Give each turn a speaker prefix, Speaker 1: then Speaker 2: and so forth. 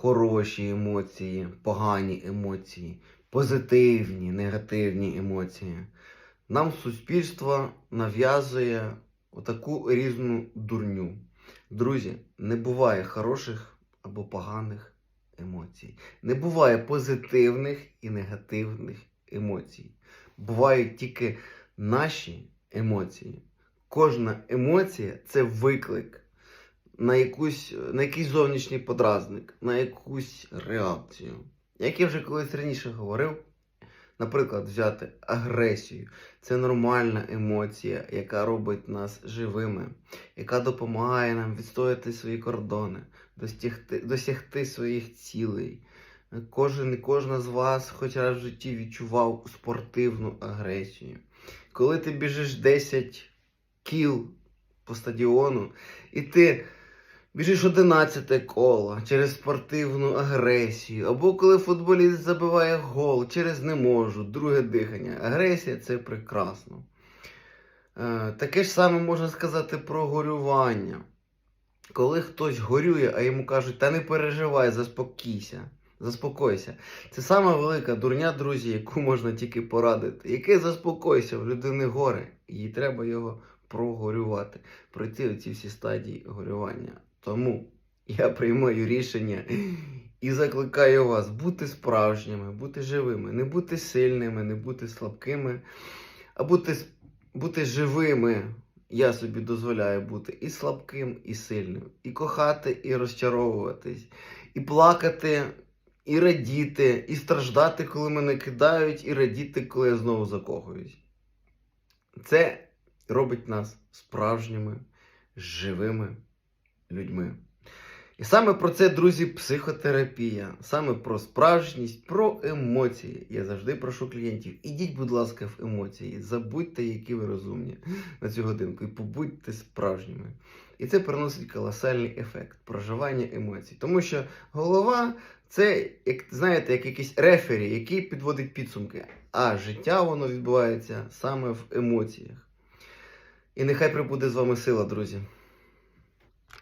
Speaker 1: хороші емоції, погані емоції, позитивні, негативні емоції. Нам суспільство нав'язує отаку різну дурню. Друзі, не буває хороших або поганих емоцій. Не буває позитивних і негативних емоцій. Бувають тільки наші емоції. Кожна емоція це виклик на, якусь, на якийсь зовнішній подразник, на якусь реакцію. Як я вже колись раніше говорив, наприклад, взяти агресію. Це нормальна емоція, яка робить нас живими, яка допомагає нам відстояти свої кордони, досягти, досягти своїх цілей. Кожен і кожна з вас хоч раз в житті відчував спортивну агресію. Коли ти біжиш 10 кіл по стадіону, і ти біжиш 11 коло через спортивну агресію, або коли футболіст забиває гол через не можу, друге дихання. Агресія це прекрасно. Е, таке ж саме можна сказати про горювання. Коли хтось горює, а йому кажуть, та не переживай, заспокійся. Заспокойся. Це сама велика дурня, друзі, яку можна тільки порадити. Яке заспокойся, в людини горе, їй треба його прогорювати, пройти оці всі стадії горювання. Тому я приймаю рішення і закликаю вас бути справжніми, бути живими, не бути сильними, не бути слабкими, а бути, бути живими. Я собі дозволяю бути і слабким, і сильним, і кохати, і розчаровуватись, і плакати, і радіти, і страждати, коли мене кидають, і радіти, коли я знову закохуюсь. Це робить нас справжніми, живими людьми. І саме про це, друзі, психотерапія, саме про справжність, про емоції. Я завжди прошу клієнтів, ідіть, будь ласка, в емоції, забудьте, які ви розумні на цю годинку, і побудьте справжніми. І це приносить колосальний ефект проживання емоцій. Тому що голова це, як знаєте, як якийсь рефері, який підводить підсумки. А життя воно відбувається саме в емоціях. І нехай прибуде з вами сила, друзі.